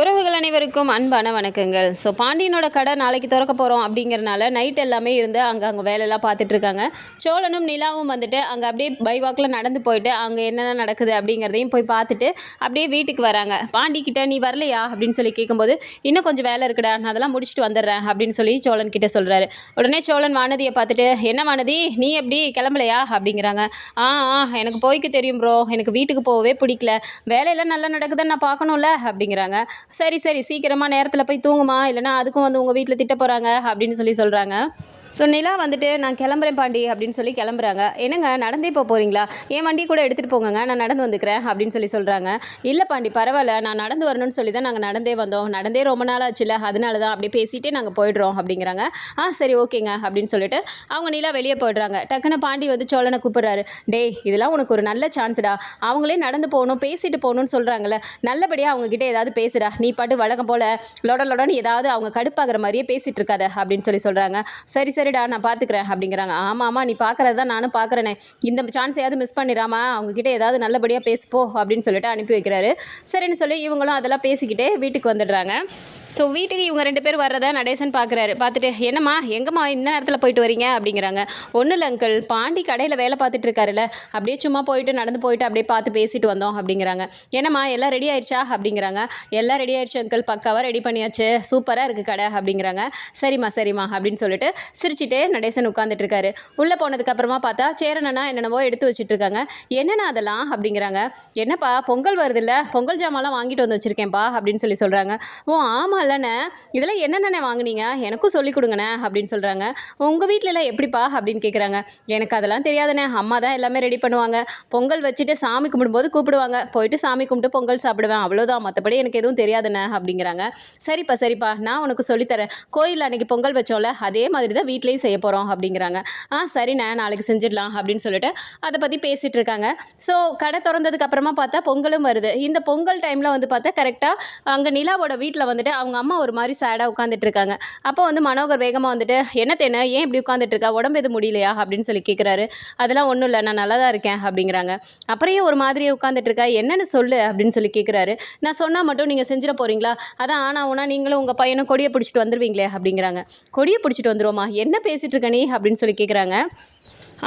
உறவுகள் அனைவருக்கும் அன்பான வணக்கங்கள். ஸோ பாண்டியனோட கடை நாளைக்கு திறக்க போகிறோம் அப்படிங்கிறனால நைட் எல்லாமே இருந்து அங்கே அங்கே வேலையெல்லாம் பார்த்துட்டு இருக்காங்க. சோழனும் நிலாவும் வந்துட்டு அங்கே அப்படியே பைவாக்கில் நடந்து போயிட்டு அங்கே என்னென்ன நடக்குது அப்படிங்கிறதையும் போய் பார்த்துட்டு அப்படியே வீட்டுக்கு வராங்க. பாண்டிக்கிட்ட நீ வரலையா? அப்படின்னு சொல்லி கேட்கும்போது இன்னும் கொஞ்சம் வேலை இருக்குடா நான் அதெல்லாம் முடிச்சுட்டு வந்துடுறேன் அப்படின்னு சொல்லி சோழன் கிட்டே சொல்கிறாரு உடனே சோழன் வானதியை பார்த்துட்டு என்ன வானதி நீ எப்படி கிளம்பலையா? அப்படிங்கிறாங்க. ஆ ஆ எனக்கு போய்க்கு தெரியும் ப்ரோ எனக்கு வீட்டுக்கு போகவே பிடிக்கல. வேலையெல்லாம் நல்லா நடக்குதுன்னு நான் பார்க்கணும்ல அப்படிங்கிறாங்க. சரி சரி சீக்கிரமாக நேரத்தில் போய் தூங்குமா? இல்லைனா அதுக்கும் வந்து உங்கள் வீட்டில் திட்ட போகிறாங்க அப்படின்னு சொல்லி சொல்கிறாங்க ஸோ நிலா வந்துட்டு நான் கிளம்புறேன் பாண்டி அப்படின்னு சொல்லி கிளம்புறாங்க. என்னங்க நடந்தே போக போகிறீங்களா என் வண்டி கூட எடுத்துகிட்டு போங்க நான் நடந்து வந்துக்கிறேன் அப்படின்னு சொல்லி சொல்கிறாங்க இல்லை பாண்டி பரவாயில்ல. நான் நடந்து வரணும்னு சொல்லி தான் நாங்கள் நடந்தே வந்தோம். நடந்தே ரொம்ப நாள் ஆச்சுல அதனால தான் அப்படியே பேசிகிட்டே நாங்கள் போயிடுறோம் அப்படிங்கிறாங்க. ஆ சரி ஓகேங்க அப்படின்னு சொல்லிட்டு அவங்க நிலா வெளியே போயிடுறாங்க. டக்குன்னு பாண்டி வந்து சோழனை கூப்பிட்றாரு. டேய் இதெல்லாம் உனக்கு ஒரு நல்ல சான்ஸ்டா அவங்களே நடந்து போகணும் பேசிட்டு போகணும்னு சொல்கிறாங்கல்ல நல்லபடியாக அவங்கக்கிட்ட ஏதாவது பேசுடா. நீ பாட்டு வழக்கம் போல் லொட லொடன்னு ஏதாவது அவங்க கடுப்பாகிற மாதிரியே பேசிகிட்டு இருக்காத அப்படின்னு சொல்லி சொல்கிறாங்க சரி சரிடா நான் பார்த்துக்கிறேன் அப்படிங்கிறாங்க. ஆமாம் ஆமாம் நீ பார்க்குறது தான் நானும் பார்க்குறேனே இந்த சான்ஸையாவது மிஸ் பண்ணிடாமா அவங்கக்கிட்ட ஏதாவது நல்லபடியாக பேசிப்போ அப்படின்னு சொல்லிட்டு அனுப்பி வைக்கிறாரு. சரின்னு சொல்லி இவங்களும் அதெல்லாம் பேசிக்கிட்டே வீட்டுக்கு வந்துடுறாங்க. ஸோ வீட்டுக்கு இவங்க ரெண்டு பேர் வர்றதை நடேசன் பார்க்குறாரு பார்த்துட்டு என்னம்மா எங்கம்மா இந்த நேரத்தில் போயிட்டு வரீங்க? அப்படிங்கிறாங்க. ஒன்றும் இல்லை அங்கிள் பாண்டி கடையில் வேலை பார்த்துட்டு இருக்காருல்ல. அப்படியே சும்மா போயிட்டு நடந்து போயிட்டு அப்படியே பார்த்து பேசிட்டு வந்தோம் அப்படிங்கிறாங்க. என்னம்மா எல்லாம் ரெடி ஆயிடுச்சா? அப்படிங்கிறாங்க. எல்லாம் ரெடி ஆயிடுச்சு அங்கிள் பக்காவாக ரெடி பண்ணியாச்சு. சூப்பராக இருக்குது கடை அப்படிங்கிறாங்க. சரிம்மா சரிம்மா அப்படின்னு சொல்லிட்டு சிரிச்சிட்டே நடேசன் உட்காந்துட்டு இருக்காரு. உள்ளே போனதுக்கப்புறமா பார்த்தா சேரனனா என்னென்னவோ எடுத்து வச்சுட்டு இருக்காங்க. என்னென்ன அதெல்லாம்? அப்படிங்கிறாங்க. என்னப்பா பொங்கல் வருதுல்ல. பொங்கல் ஜாமான்லாம் வாங்கிட்டு வந்து வச்சுருக்கேன்ப்பா அப்படின்னு சொல்லி சொல்கிறாங்க ஓ ஆமாம் இல்லைண்ணே. இதெல்லாம் என்னென்னண்ணே வாங்குனீங்க? எனக்கும் சொல்லிக் கொடுங்கண்ணே அப்படின்னு சொல்கிறாங்க உங்கள் வீட்டிலலாம் எப்படிப்பா? அப்படின்னு கேட்குறாங்க எனக்கு அதெல்லாம் தெரியாதுண்ணே. அம்மா தான் எல்லாமே ரெடி பண்ணுவாங்க. பொங்கல் வச்சுட்டு சாமி கும்பிடும்போது கூப்பிடுவாங்க. போயிட்டு சாமி கும்பிட்டு பொங்கல் சாப்பிடுவேன். அவ்வளோதான் மற்றபடி எனக்கு எதுவும் தெரியாதுண்ணே அப்படிங்கிறாங்க. சரிப்பா சரிப்பா. நான் உனக்கு சொல்லித்தரேன். கோயிலில் அன்றைக்கி பொங்கல் வச்சோம்ல அதே மாதிரி தான் வீட்லேயும் செய்ய போகிறோம் அப்படிங்கிறாங்க. ஆ சரிண்ணே. நாளைக்கு செஞ்சிடலாம் அப்படின்னு சொல்லிட்டு அதை பற்றி பேசிகிட்டு இருக்காங்க. ஸோ கடை திறந்ததுக்கு அப்புறமா பார்த்தா பொங்கலும் வருது. இந்த பொங்கல் டைமில் வந்து பார்த்தா கரெக்டாக அங்கே நிலாவோட வீட்டில் வந்துட்டு அவங்க அம்மா ஒரு மாதிரி சேடாக உட்காந்துட்டு இருக்காங்க. அப்போ வந்து மனோகர் வேகமாக வந்துட்டு என்ன? தேன ஏன் இப்படி உட்காந்துட்டு இருக்கா? உடம்பு எது முடியலையா? அப்படின்னு சொல்லி கேட்குறாரு அதெல்லாம் ஒன்றும் இல்லை. நான் நல்லா தான் இருக்கேன். அப்படிங்கிறாங்க. அப்புறம் ஒரு மாதிரியே உட்காந்துட்டு இருக்கா? என்னென்னு சொல்லு. அப்படின்னு சொல்லி கேட்குறாரு நான் சொன்னால் மட்டும் நீங்கள் செஞ்சிட போகிறீங்களா அதான் ஆனால் ஆனால் நீங்களும் உங்கள் பையனும் கொடியை பிடிச்சிட்டு வந்துடுவீங்களே அப்படிங்கிறாங்க. கொடியை பிடிச்சிட்டு வந்துருவோமா என்ன பேசிகிட்டு இருக்க நீ? அப்படின்னு சொல்லி கேட்குறாங்க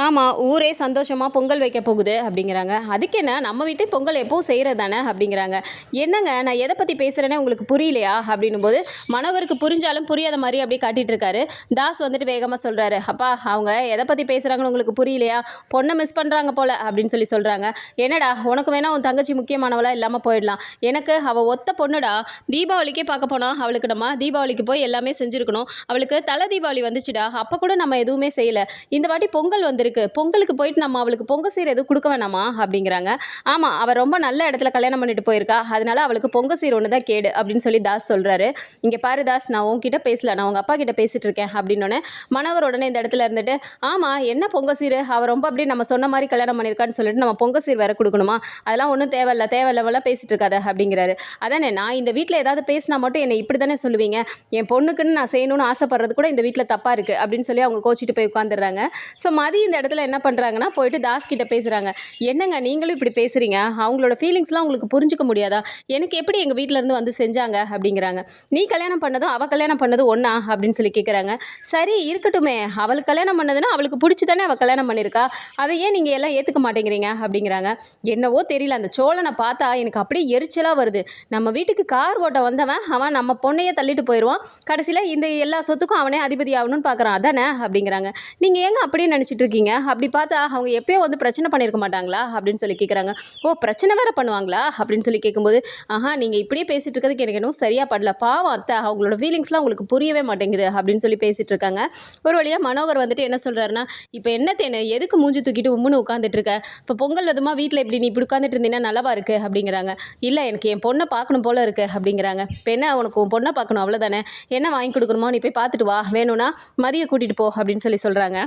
ஆமாம் ஊரே சந்தோஷமாக பொங்கல் வைக்க போகுது அப்படிங்கிறாங்க. அதுக்கு என்ன நம்ம வீட்டு பொங்கல் எப்போவும் செய்கிறது தானே அப்படிங்கிறாங்க. என்னங்க நான் எதை பற்றி பேசுகிறேனே உங்களுக்கு புரியலையா அப்படின்னும் போது மனோகருக்கு புரிஞ்சாலும் புரியாத மாதிரி அப்படியே காட்டிட்டு இருக்காரு தாஸ் வந்துட்டு வேகமாக சொல்கிறாரு அப்பா அவங்க எதை பற்றி பேசுகிறாங்கன்னு உங்களுக்கு புரியலையா? பொண்ணை மிஸ் பண்ணுறாங்க போல் அப்படின்னு சொல்லி சொல்கிறாங்க என்னடா உனக்கு வேணால் உன் தங்கச்சி முக்கியமானவளாக இல்லாமல் போயிடலாம். எனக்கு அவள் ஒத்த பொண்ணுடா. தீபாவளிக்கே பார்க்க போனால் அவளுக்கு நம்ம தீபாவளிக்கு போய் எல்லாமே செஞ்சுருக்கணும். அவளுக்கு தலை தீபாவளி வந்துச்சுடா. அப்போ கூட நம்ம எதுவுமே செய்யலை. இந்த வாட்டி பொங்கல் இருக்குது பொங்கலுக்கு போயிட்டு நம்ம அவளுக்கு பொங்கல் சீர் எதுவும் கொடுக்க வேணாமா? அப்படிங்கிறாங்க. ஆமாம் அவள் ரொம்ப நல்ல இடத்துல கல்யாணம் பண்ணிட்டு போயிருக்கா. அதனால அவளுக்கு பொங்கல் சீர் ஒன்று தான் கேடு அப்படின்னு சொல்லி தாஸ் சொல்கிறாரு இங்கே பாரு தாஸ் நான் உங்ககிட்ட பேசல. நான் உங்கள் அப்பா கிட்ட பேசிட்டு இருக்கேன் அப்படின்னோடனே மனோகர் உடனே இந்த இடத்துல இருந்துட்டு ஆமாம் என்ன பொங்கல் சீர்? அவள் ரொம்ப அப்படியே நம்ம சொன்ன மாதிரி கல்யாணம் பண்ணியிருக்கான்னு சொல்லிட்டு நம்ம பொங்கல் சீர் வேற கொடுக்கணுமா? அதெல்லாம் ஒன்றும் தேவையில்ல தேவையில்லவெல்லாம் பேசிட்டு இருக்காத அப்படிங்கிறாரு. அதானே நான் இந்த வீட்டில் ஏதாவது பேசினா மட்டும் என்னை இப்படி தானே சொல்லுவீங்க? என் பொண்ணுக்குன்னு நான் செய்யணும்னு ஆசைப்படுறது கூட இந்த வீட்டில் தப்பாக இருக்குது அப்படின்னு சொல்லி அவங்க கோச்சிட்டு போய் உட்காந்துடுறாங்க ஸோ மதிய இந்த இடத்துல என்ன பண்ணுறாங்கன்னா போயிட்டு தாஸ் கிட்ட பேசுகிறாங்க என்னங்க நீங்களும் இப்படி பேசுகிறீங்க அவங்களோட ஃபீலிங்ஸ்லாம் உங்களுக்கு புரிஞ்சுக்க முடியாதா? எனக்கு எப்படி எங்கள் வீட்டிலேருந்து வந்து செஞ்சாங்க? அப்படிங்கிறாங்க. நீ கல்யாணம் பண்ணதும் அவள் கல்யாணம் பண்ணதும் ஒன்றா அப்படின்னு சொல்லி கேட்குறாங்க சரி இருக்கட்டுமே. அவளுக்கு கல்யாணம் பண்ணதுன்னா அவளுக்கு பிடிச்சி தானே அவள் கல்யாணம் பண்ணியிருக்கா அதை ஏன் நீங்கள் எல்லாம் ஏற்றுக்க மாட்டேங்கிறீங்க? அப்படிங்கிறாங்க. என்னவோ தெரியல அந்த சோழனை பார்த்தா எனக்கு அப்படியே எரிச்சலாக வருது. நம்ம வீட்டுக்கு கார் ஓட்ட வந்தவன் அவன் நம்ம பொண்ணையே தள்ளிட்டு போயிடுவான் கடைசியில் இந்த எல்லா சொத்துக்கும் அவனே அதிபதி ஆகணும்னு பார்க்குறான் அதானே? அப்படிங்கிறாங்க. நீங்கள் ஏங்க அப்படியே நினச்சிட்டு இருக்கீங்க? அப்படி பார்த்தா அவங்க எப்பயோ வந்து பிரச்சனை பண்ணியிருக்க மாட்டாங்களா? அப்படின்னு சொல்லி கேட்குறாங்க ஓ பிரச்சனை வேறு பண்ணுவாங்களா? அப்படின்னு சொல்லி கேட்கும்போது ஆஹா நீங்கள் இப்படியே பேசிகிட்டு இருக்கிறதுக்கு எனக்கு இன்னும் சரியாக படல. பாவம் அத்தை அவங்களோட ஃபீலிங்ஸ்லாம் உங்களுக்கு புரியவே மாட்டேங்குது. அப்படின்னு சொல்லி பேசிகிட்டு இருக்காங்க. ஒரு வழியாக மனோகர் வந்துட்டு என்ன சொல்கிறாருன்னா இப்போ என்ன தேனு? எதுக்கு மூஞ்சி தூக்கிட்டு உம்முன்னு உட்காந்துட்டு இருக்க? இப்போ பொங்கல் வதுமா வீட்டில் இப்படி நீ இப்படி உட்காந்துட்டு இருந்தீங்கன்னா நல்லாவா இருக்கு? அப்படிங்கிறாங்க. இல்லை எனக்கு என் பொண்ணை பார்க்கணும் போல இருக்கு. அப்படிங்கிறாங்க. இப்போ என்ன உனக்கு உன் பொண்ணை பார்க்கணும்? அவ்வளோதானே என்ன வாங்கி கொடுக்கணுமோ? நீ போய் பார்த்துட்டு வா. வேணும்னா மதியை கூட்டிகிட்டு போ. அப்படின்னு சொல்லி சொல்கிறாங்க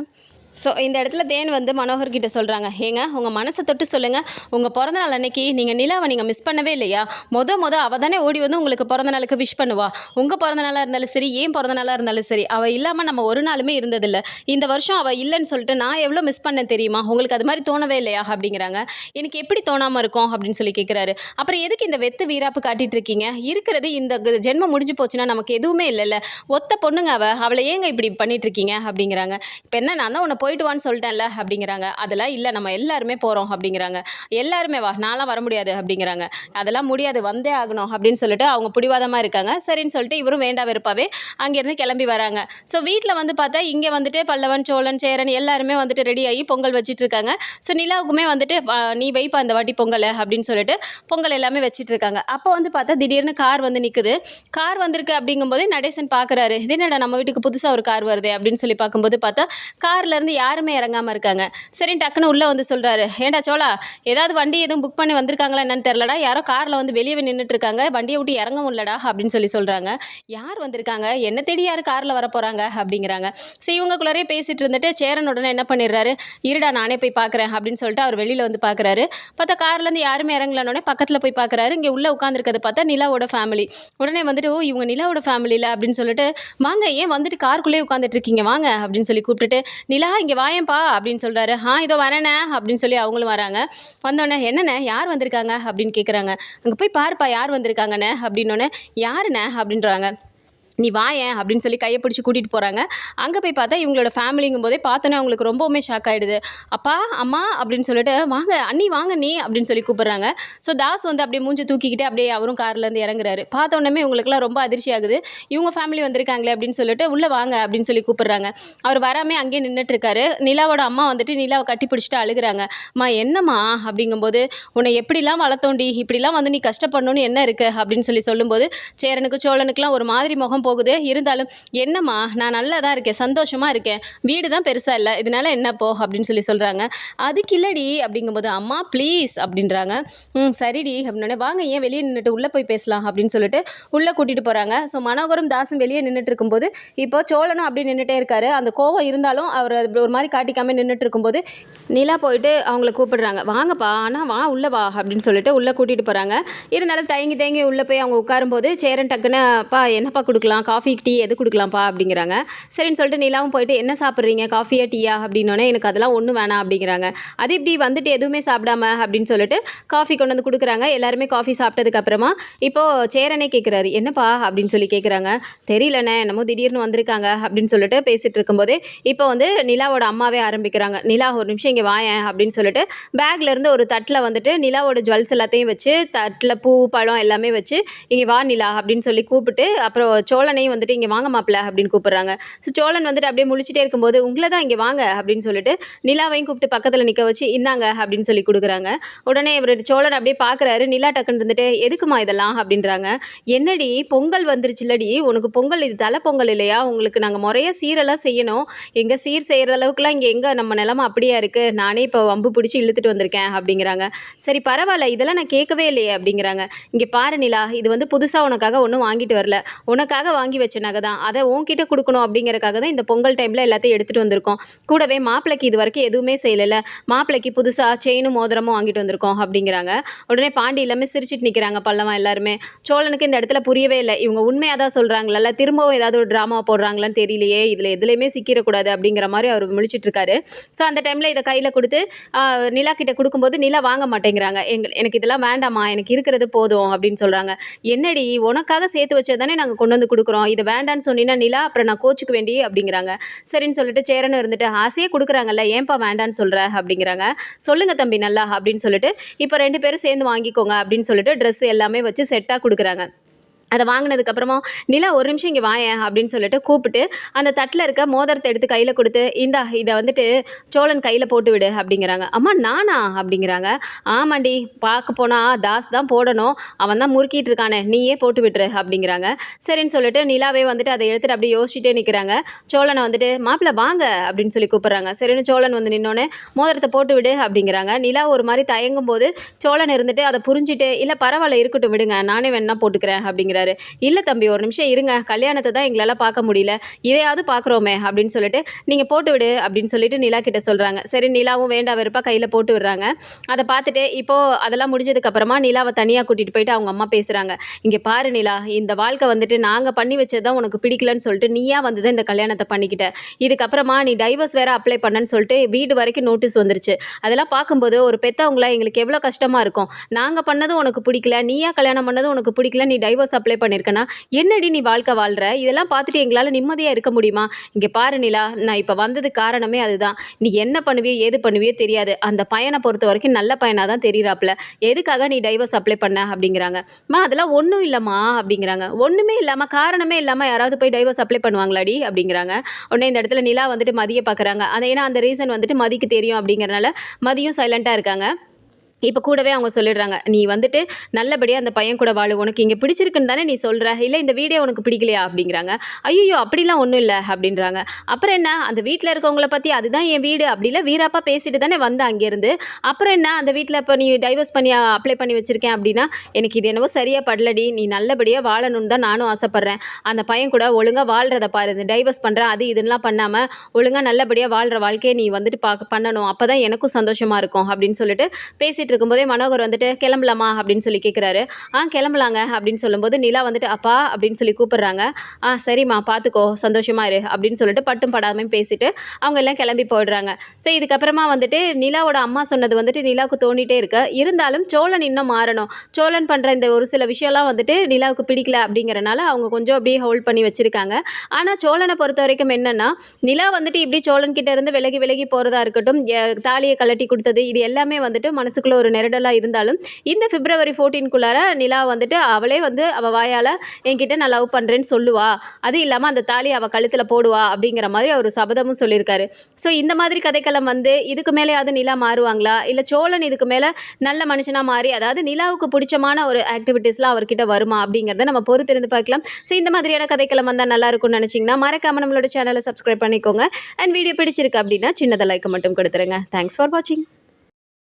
ஸோ இந்த இடத்துல தேன் வந்து மனோகர் கிட்ட சொல்கிறாங்க ஏங்க உங்கள் மனசை தொட்டு சொல்லுங்கள் உங்கள் பிறந்தநாள் அன்னைக்கு நீங்கள் நிலாவை நீங்கள் மிஸ் பண்ணவே இல்லையா? மொத மொத அவள் தானே ஓடி வந்து உங்களுக்கு பிறந்த நாளுக்கு விஷ் பண்ணுவா. உங்கள் பிறந்த நாளாக இருந்தாலும் சரி ஏன் பிறந்த நாளாக இருந்தாலும் சரி அவள் இல்லாமல் நம்ம ஒரு நாளுமே இருந்ததில்லை. இந்த வருஷம் அவள் இல்லைன்னு சொல்லிட்டு நான் எவ்வளோ மிஸ் பண்ண தெரியுமா? உங்களுக்கு அது மாதிரி தோணவே இல்லையா? அப்படிங்கிறாங்க. எனக்கு எப்படி தோணாமல் இருக்கும் அப்படின்னு சொல்லி கேட்குறாரு அப்புறம் எதுக்கு இந்த வெத்து வீராப்பு காட்டிட்டு இருக்கீங்க? இருக்கிறது இந்த ஜென்மம் முடிஞ்சு போச்சுன்னா நமக்கு எதுவுமே இல்லைல்ல. ஒத்த பொண்ணுங்க அவள் அவளை ஏங்க இப்படி பண்ணிட்டு இருக்கீங்க? அப்படிங்கிறாங்க. இப்போ என்ன நான் தான் உன்னை போயிட்டு வான்னு சொல்லிட்டேன்ல அப்படிங்கிறாங்க. அதெல்லாம் இல்லை நம்ம எல்லாருமே போகிறோம் அப்படிங்கிறாங்க. எல்லாருமே வா நான்லாம் வர முடியாது அப்படிங்கிறாங்க. அதெல்லாம் முடியாது வந்தே ஆகணும் அப்படின்னு சொல்லிட்டு அவங்க பிடிவாதமாக இருக்காங்க. சரின்னு சொல்லிட்டு இவரும் வேண்டா வெறுப்பாகவே அங்கேருந்து கிளம்பி வராங்க. ஸோ வீட்டில் வந்து பார்த்தா இங்கே வந்துட்டு பல்லவன் சோழன் சேரன் எல்லாருமே வந்துட்டு ரெடி ஆகி பொங்கல் வச்சுட்டு இருக்காங்க. ஸோ நிலாவுக்குமே வந்துட்டு நீ வைப்பா அந்த வாட்டி பொங்கல் அப்படின்னு சொல்லிட்டு பொங்கல் எல்லாமே வச்சுட்டு இருக்காங்க. அப்போ வந்து பார்த்தா திடீர்னு கார் வந்து நிற்குது கார் வந்திருக்கு அப்படிங்கும்போது நடேசன் பார்க்குறாரு. இது என்னடா நம்ம வீட்டுக்கு புதுசாக ஒரு கார் வருது அப்படின்னு சொல்லி பார்க்கும்போது பார்த்தா கார்லேருந்து யாருமே இறங்காமல் இருக்காங்க. சரி டக்குன்னு உள்ளே வந்து சொல்கிறாரு ஏண்டா சோழா ஏதாவது வண்டி எதுவும் புக் பண்ணி வந்திருக்காங்களா என்னன்னு தெரிலடா யாரோ காரில் வந்து வெளியே நின்றுட்டு இருக்காங்க. வண்டியை விட்டு இறங்க முடியலடா அப்படின்னு சொல்லி சொல்கிறாங்க யார் வந்திருக்காங்க? என்ன தேடி யார் காரில் வர போகிறாங்க அப்படிங்கிறாங்க. சரி இவங்கக்குள்ளாரே பேசிட்டு இருந்துட்டு சேரன் உடனே என்ன பண்ணிடுறாரு? இருடா நானே போய் பார்க்குறேன் அப்படின்னு சொல்லிட்டு அவர் வெளியில் வந்து பார்க்குறாரு. பார்த்தா கார்லேருந்து யாருமே இறங்கலனோடனே பக்கத்தில் போய் பார்க்குறாரு. இங்கே உள்ளே உட்காந்துருக்கிறது பார்த்தா நிலாவோட ஃபேமிலி உடனே வந்துட்டு ஓ இவங்க நிலாவோட ஃபேமிலியில் அப்படின்னு சொல்லிட்டு வாங்க ஏன் வந்துட்டு காருக்குள்ளேயே உட்காந்துட்டு இருக்கீங்க? வாங்க அப்படின்னு சொல்லி கூப்பிட்டுட்டு நிலா இங்கே வாயேன்ப்பா அப்படின்னு சொல்கிறாரு ஆ இதோ வரேனே அப்படின்னு சொல்லி அவங்களும் வராங்க. வந்தோடனே என்னண்ணே யார் வந்திருக்காங்க? அப்படின்னு கேட்குறாங்க அங்கே போய் பாருப்பா யார் வந்திருக்காங்கண்ணே? அப்படின்னோடனே யாருண்ணே? அப்படின்றாங்க. நீ வாயேன் அப்படின்னு சொல்லி கையை பிடிச்சி கூட்டிகிட்டு போகிறாங்க அங்கே போய் பார்த்தா இவங்களோட ஃபேமிலிங்கும் போதே பார்த்தோன்னே அவங்களுக்கு ரொம்பவுமே ஷாக் ஆகிடுது அப்பா அம்மா அப்படின்னு சொல்லிட்டு வாங்க அண்ணி வாங்க நீ அப்படின்னு சொல்லி கூப்பிட்றாங்க. ஸோ தாஸ் வந்து அப்படியே மூஞ்சி தூக்கிக்கிட்டு அப்படியே அவரும் கார்லேருந்து இறங்குறாரு. பார்த்த உடனே இவங்களுக்குலாம் ரொம்ப அதிர்ச்சி ஆகுது. இவங்க ஃபேமிலி வந்திருக்காங்களே அப்படின்னு சொல்லிட்டு உள்ளே வாங்க அப்படின்னு சொல்லி கூப்பிட்றாங்க. அவர் வராமே அங்கேயே நின்றுட்டுருக்காரு நிலாவோட அம்மா வந்துட்டு நிலாவை கட்டி பிடிச்சிட்டு அழுகுறாங்க. அம்மா என்னம்மா? அப்படிங்கும்போது உன்னை எப்படிலாம் வளர்த்தோண்டி? இப்படிலாம் வந்து நீ கஷ்டப்படணும்னு என்ன இருக்குது அப்படின்னு சொல்லி சொல்லும்போது சேரனுக்கு சோழனுக்குலாம் ஒரு மாதிரி முகம் போகுது. இருந்தாலும் என்னம்மா நான் நல்லா தான் இருக்கேன் சந்தோஷமாக இருக்கேன். வீடு தான் பெருசாக இல்லை இதனால என்ன போ அப்படின்னு சொல்லி சொல்கிறாங்க அதுக்கு இல்லடி அப்படிங்கும்போது அம்மா ப்ளீஸ் அப்படின்றாங்க. ம் சரிடி அப்படின்னே வாங்க ஏன் வெளியே நின்றுட்டு உள்ளே போய் பேசலாம் அப்படின்னு சொல்லிட்டு உள்ளே கூட்டிகிட்டு போகிறாங்க ஸோ மனோகரம் தாசும் வெளியே நின்றுட்டு இருக்கும்போது இப்போ சோழனும் அப்படி நின்றுட்டே இருக்காரு. அந்த கோவம் இருந்தாலும் அவர் அது ஒரு மாதிரி காட்டிக்காமல் நின்றுட்டு இருக்கும்போது நிலா போயிட்டு அவங்கள கூப்பிடுறாங்க. வாங்கப்பா ஆனால் வா உள்ளே வா அப்படின்னு சொல்லிட்டு உள்ளே கூட்டிகிட்டு போகிறாங்க இருந்தாலும் தயங்கி தயங்கி உள்ளே போய் அவங்க உட்காரும்போது சேரன் டக்குன்னு பா என்னப்பா கொடுக்கலாம்? காஃபி டீ எது கொடுக்கலாம்ப்பா அப்படிங்கிறாங்க. சரின்னு சொல்லிட்டு நிலாவும் போயிட்டு என்ன சாப்பிட்றீங்க? காஃபியா டீயா அப்படின்னோடனே எனக்கு அதெல்லாம் ஒன்றும் வேணாம் அப்படிங்கிறாங்க. அது இப்படி வந்துட்டு எதுவுமே சாப்பிடாம அப்படின்னு சொல்லிட்டு காஃபி கொண்டு வந்து கொடுக்குறாங்க. எல்லாருமே காஃபி சாப்பிட்டதுக்கப்புறமா இப்போது சேரனே கேட்குறாரு என்னப்பா? அப்படின்னு சொல்லி கேட்குறாங்க தெரியலண்ணே என்னமோ திடீர்னு வந்திருக்காங்க அப்படின்னு சொல்லிட்டு பேசிகிட்டு இருக்கும்போதே இப்போ வந்து நிலாவோட அம்மாவே ஆரம்பிக்கிறாங்க. நிலா ஒரு நிமிஷம் இங்கே வாயேன் அப்படின்னு சொல்லிட்டு பேக்லேருந்து ஒரு தட்டில் வந்துட்டு நிலாவோட ஜுவல்ஸ் எல்லாத்தையும் வச்சு தட்டில் பூ பழம் எல்லாமே வச்சு இங்கே வா நிலா அப்படின்னு சொல்லி கூப்பிட்டு அப்புறம் சோழனையும் வந்துட்டு இங்கே வாங்க மாப்பிள்ள அப்படின்னு கூப்பிட்றாங்க. ஸோ சோழன் வந்துட்டு அப்படியே முழிச்சிட்டே இருக்கும்போது உங்களை தான் இங்கே வாங்க அப்படின்னு சொல்லிட்டு நிலாவையும் கூப்பிட்டு பக்கத்தில் நிற்க வச்சு இந்தாங்க அப்படின்னு சொல்லி கொடுக்குறாங்க. உடனே இவர் சோழன் அப்படியே பார்க்குறாரு நிலா டக்குன்னு இருந்துட்டு எதுக்குமா இதெல்லாம்? அப்படின்றாங்க. என்னடி பொங்கல் வந்துருச்சுல்லடி. உனக்கு பொங்கல் இது தலை பொங்கல் இல்லையா? உங்களுக்கு நாங்கள் முறையாக சீரெல்லாம் செய்யணும். எங்கே சீர் செய்கிற அளவுக்குலாம் இங்கே எங்கே நம்ம நிலமை அப்படியே இருக்குது நானே இப்போ வம்பு பிடிச்சி இழுத்துட்டு வந்திருக்கேன் அப்படிங்கிறாங்க. சரி பரவாயில்ல. இதெல்லாம் நான் கேட்கவே இல்லையே அப்படிங்கிறாங்க. இங்கே பாரு நிலா. இது வந்து புதுசாக உனக்காக ஒன்றும் வாங்கிட்டு வரல. உனக்காக வாங்கி வச்ச நகை தான். அதை உன்கிட்ட கொடுக்கணும் அப்படிங்கிறக்காக தான் இந்த பொங்கல் டைமில் எல்லாத்தையும் எடுத்துகிட்டு வந்திருக்கோம். கூடவே மாப்பிள்ளைக்கு இது வரைக்கும் எதுவுமே செய்யலைல்ல. மாப்பிள்ளைக்கு புதுசாக செயினும் மோதிரமும் வாங்கிட்டு வந்திருக்கோம் அப்படிங்கிறாங்க. உடனே பாண்டி எல்லாமே சிரிச்சிட்டு நிற்கிறாங்க பல்லவன் எல்லாருமே. சோழனுக்கு இந்த இடத்துல புரியவே இல்லை. இவங்க உண்மையாக தான் சொல்கிறாங்களல்ல திரும்பவும் ஏதாவது ஒரு ட்ராமா போடுறாங்களான்னு தெரியலையே. இதில் எதுலேயுமே சிக்கிடக்கூடாது அப்படிங்கிற மாதிரி அவர் முழிச்சிட்ருக்காரு ஸோ அந்த டைமில் இதை கையில் கொடுத்து நிலா கிட்ட கொடுக்கும்போது நிலா வாங்க மாட்டேங்கிறாங்க. எங்கள் எனக்கு இதெல்லாம் வேண்டாமா எனக்கு இருக்கிறது போதும் அப்படின்னு சொல்கிறாங்க என்னடி உனக்காக சேர்த்து வச்சது தானே நாங்கள் கொண்டு வந்து கொடுக்குறோம். இது வேண்டான்னு சொன்னீங்கன்னா நிலா அப்புறம் நான் கோச்சுக்கு வேண்டி அப்படிங்கிறாங்க. சரின்னு சொல்லிட்டு சேரனும் இருந்துட்டு ஆசையே கொடுக்குறாங்கல்ல ஏன்பா வேண்டான்னு சொல்கிற அப்படிங்கிறாங்க. சொல்லுங்க தம்பி நல்லா அப்படின்னு சொல்லிட்டு இப்போ ரெண்டு பேரும் சேர்ந்து வாங்கிக்கோங்க அப்படின்னு சொல்லிட்டு ட்ரெஸ் எல்லாமே வச்சு செட்டாக கொடுக்குறாங்க. அதை வாங்கினதுக்கப்புறமா நிலா ஒரு நிமிஷம் இங்கே வாயேன் அப்படின்னு சொல்லிட்டு கூப்பிட்டு அந்த தட்டில் இருக்க மோதிரத்தை எடுத்து கையில் கொடுத்து இந்தா இதை வந்துட்டு சோழன் கையில் போட்டு விடு அப்படிங்கிறாங்க. அம்மா நானா? அப்படிங்கிறாங்க. ஆமாண்டி பார்க்க போனால் தாஸ் தான் போடணும். அவன் தான் முறுக்கிட்டு இருக்கானே. நீயே போட்டு விட்டுரு அப்படிங்கிறாங்க. சரின்னு சொல்லிட்டு நிலாவே வந்துட்டு அதை எடுத்துட்டு அப்படியே யோசிச்சுட்டே நிற்கிறாங்க சோழனை வந்துட்டு மாப்பிள்ள வாங்க அப்படின்னு சொல்லி கூப்பிட்றாங்க. சரின்னு சோழன் வந்து நின்னோடனே மோதிரத்தை போட்டு விடு அப்படிங்கிறாங்க. நிலா ஒரு மாதிரி தயங்கும் போது சோழன் இருந்துட்டு அதை புரிஞ்சுட்டு இல்லை பரவாயில்ல இருக்கட்டும் விடுங்க. நானே வேணா போட்டுக்கிறேன் அப்படிங்கிற சொல்கிறாரு இல்லை தம்பி ஒரு நிமிஷம் இருங்க. கல்யாணத்தை தான் எங்களால் பார்க்க முடியல. இதையாவது பார்க்குறோமே அப்படின்னு சொல்லிட்டு நீங்கள் போட்டு விடு அப்படின்னு சொல்லிட்டு நிலா கிட்ட சொல்கிறாங்க சரி நிலாவும் வேண்டாம் வெறுப்பாக கையில் போட்டு விடுறாங்க. அதை பார்த்துட்டு இப்போது அதெல்லாம் முடிஞ்சதுக்கப்புறமா நிலாவை தனியாக கூட்டிகிட்டு போயிட்டு அவங்க அம்மா பேசுகிறாங்க இங்கே பாரு நிலா இந்த வாழ்க்கை வந்துட்டு நாங்கள் பண்ணி வச்சது தான் உனக்கு பிடிக்கலன்னு சொல்லிட்டு நீயா வந்து தான் இந்த கல்யாணத்தை பண்ணிக்கிட்ட. இதுக்கப்புறமா நீ டைவர்ஸ் வேறு அப்ளை பண்ணன்னு சொல்லிட்டு வீடு வரைக்கும் நோட்டீஸ் வந்துருச்சு. அதெல்லாம் பார்க்கும்போது ஒரு பெத்தவங்கள எங்களுக்கு எவ்வளோ கஷ்டமாக இருக்கும். நாங்கள் பண்ணதும் உனக்கு பிடிக்கல நீயா கல்யாணம் பண்ணதும் உனக்கு பிடிக்கல நீ டைவர்ஸ் அப்ளை பண்ணியிருக்கனா என்னடி நீ வாழ்க்கை வாழ்கிற இதெல்லாம் பார்த்துட்டு எங்களால் நிம்மதியாக இருக்க முடியுமா? இங்கே பாரு நிலா நான் இப்போ வந்தது காரணமே அதுதான். நீ என்ன பண்ணுவியோ ஏது பண்ணுவியோ தெரியாது. அந்த பையனை பொறுத்த வரைக்கும் நல்ல பையனாக தான் தெரியுறாப்புல. எதுக்காக நீ டைவர்ஸ் அப்ளை பண்ண? அப்படிங்கிறாங்க. மா அதெல்லாம் ஒன்றும் இல்லைம்மா அப்படிங்கிறாங்க. ஒன்றுமே இல்லாமல் காரணமே இல்லாமல் யாராவது போய் டைவர்ஸ் அப்ளை பண்ணுவாங்களாடி? அப்படிங்கிறாங்க. உடனே இந்த இடத்துல நிலா வந்துட்டு மதியை பார்க்குறாங்க அந்த ஏன்னா அந்த ரீசன் வந்துட்டு மதிக்கு தெரியும் அப்படிங்கிறனால மதியும் சைலண்ட்டாக இருக்காங்க. இப்போ கூடவே அவங்க சொல்லிடுறாங்க நீ வந்துட்டு நல்லபடியாக அந்த பையன் கூட வாழு உனக்கு இங்கே பிடிச்சிருக்குன்னு தானே நீ சொல்கிற இல்லை இந்த வீடியோ உனக்கு பிடிக்கலையா? அப்படிங்கிறாங்க. ஐயோ அப்படிலாம் ஒன்றும் இல்லை அப்படின்றாங்க. அப்புறம் என்ன? அந்த வீட்டில் இருக்கவங்கள பற்றி அதுதான் என் வீடு அப்படிலாம் வீராப்பா பேசிட்டு தானே வந்த அங்கேருந்து அப்புறம் என்ன? அந்த வீட்டில் இப்போ நீ டைவர்ஸ் பண்ணி அப்ளை பண்ணி வச்சுருக்கேன் அப்படின்னா எனக்கு இது என்னவோ சரியாக படலடி நீ நல்லபடியாக வாழணும்னு தான் நானும் ஆசைப்பட்றேன். அந்த பையன் கூட ஒழுங்காக வாழ்கிறத பாரு இந்த டைவர்ஸ் பண்ணுறேன் அது இதெல்லாம் பண்ணாமல் ஒழுங்காக நல்லபடியாக வாழ்கிற வாழ்க்கையை நீ வந்துட்டு பார்க்க பண்ணணும். அப்போ தான் எனக்கும் சந்தோஷமாக இருக்கும் அப்படின்னு சொல்லிட்டு பேசிட்டு இருக்கும்போதே மனோகர் வந்துட்டு கிளம்பலாமா? அப்படின்னு சொல்லி கேட்குறாரு ஆ கிளம்பலாங்க அப்படின்னு சொல்லும்போது நிலா வந்துட்டு அப்பா அப்படின்னு சொல்லி கூப்பிட்றாங்க. ஆ சரிம்மா பார்த்துக்கோ சந்தோஷமா இரு அப்படின்னு சொல்லிட்டு பட்டும் படாமல் பேசிட்டு அவங்க எல்லாம் கிளம்பி போயிடுறாங்க. ஸோ இதுக்கப்புறமா வந்துட்டு நிலாவோட அம்மா சொன்னது வந்துட்டு நிலாவுக்கு தோண்டிகிட்டே இருக்கு. இருந்தாலும் சோழன் இன்னும் மாறணும். சோழன் பண்ணுற இந்த ஒரு சில விஷயம்லாம் வந்துட்டு நிலாவுக்கு பிடிக்கல அப்படிங்கிறனால அவங்க கொஞ்சம் அப்படியே ஹோல்ட் பண்ணி வச்சுருக்காங்க. ஆனால் சோழனை பொறுத்த வரைக்கும் என்னென்னா நிலா வந்துட்டு இப்படி சோழன் கிட்ட இருந்து விலகி விலகி போகிறதா இருக்கட்டும் தாலியை கழட்டி கொடுத்தது இது எல்லாமே வந்துட்டு மனசுக்குள்ள ஒரு நெருடலாக இருந்தாலும் இந்த பிப்ரவரி ஃபோர்டீன்குள்ளார நிலா வந்துட்டு அவளே வந்து அவள் வாயால் என்கிட்ட நான் லவ் பண்ணுறேன்னு சொல்லுவா. அது இல்லாமல் அந்த தாலி அவள் கழுத்தில் போடுவா. அப்படிங்கிற மாதிரி அவர் சபதமும் சொல்லியிருக்காரு. ஸோ இந்த மாதிரி கதைக்களம் வந்து இதுக்கு மேலேயாவது நிலா மாறுவாங்களா? இல்லை சோழன் இதுக்கு மேலே நல்ல மனுஷனாக மாறி அதாவது நிலாவுக்கு பிடிச்சமான ஒரு ஆக்டிவிட்டீஸ்லாம் அவர்கிட்ட வருமா? அப்படிங்கிறத நம்ம பொறுத்திருந்து பார்க்கலாம். ஸோ இந்த மாதிரியான கதைக்களம் வந்தால் நல்லா இருக்கும்னு நினச்சிங்கன்னா மறக்காமல் நம்மளோட சேனலை சப்ஸ்கிரைப் பண்ணிக்கோங்க. அண்ட் வீடியோ பிடிச்சிருக்கு அப்படின்னா சின்னதாக லைக் மட்டும் கொடுத்துருங்க. தேங்க்ஸ் ஃபார் வாட்சிங்